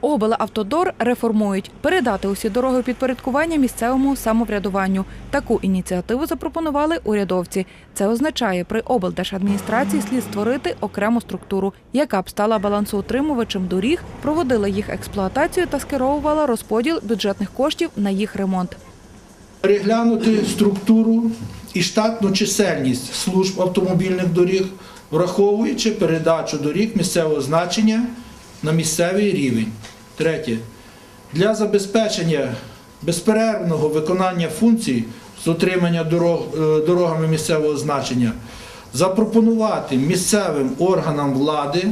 Облавтодор реформують передати усі дороги підпорядкування місцевому самоврядуванню. Таку ініціативу запропонували урядовці. Це означає, при облдержадміністрації слід створити окрему структуру, яка б стала балансоутримувачем доріг, проводила їх експлуатацію та скеровувала розподіл бюджетних коштів на їх ремонт. Переглянути структуру і штатну чисельність служб автомобільних доріг, враховуючи передачу доріг місцевого значення на місцевий рівень. Третє. Для забезпечення безперервного виконання функцій з утримання дорог, е, дорогами місцевого значення запропонувати місцевим органам влади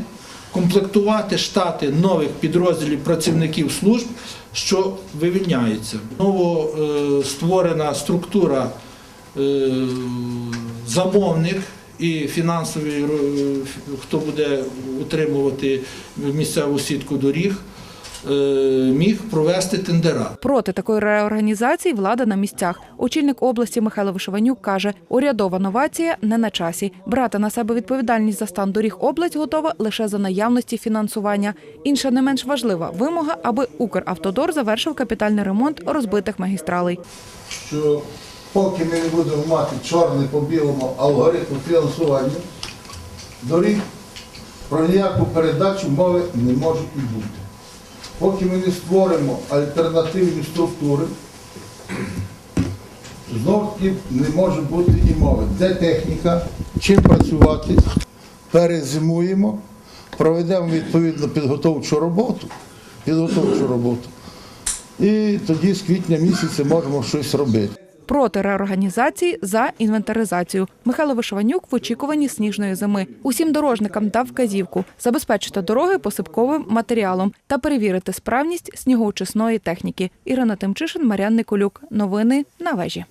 комплектувати штати нових підрозділів працівників служб, що вивільняються. Ново е, створена структура е, замовник і фінансовий, хто буде утримувати місцеву сітку доріг, міг провести тендера. Проти такої реорганізації влада на місцях. Очільник області Михайло Вишиванюк каже, урядова новація не на часі. Брати на себе відповідальність за стан доріг область готова лише за наявності фінансування. Інша не менш важлива вимога, аби Укравтодор завершив капітальний ремонт розбитих магістралей. що поки ми не будемо мати чорний по білому алгоритм фінансування доріг, про ніяку передачу мови не може і бути. Поки ми не створимо альтернативні структури, знов таки не може бути і мови. Де техніка, чим працювати, перезимуємо, проведемо відповідно підготовчу роботу, підготовчу роботу. І тоді з квітня місяця можемо щось робити. Проти реорганізації за інвентаризацію. Михайло Вишиванюк в очікуванні сніжної зими. Усім дорожникам дав вказівку забезпечити дороги посипковим матеріалом та перевірити справність снігоочисної техніки. Ірина Тимчишин, Мар'ян Николюк. Новини на вежі.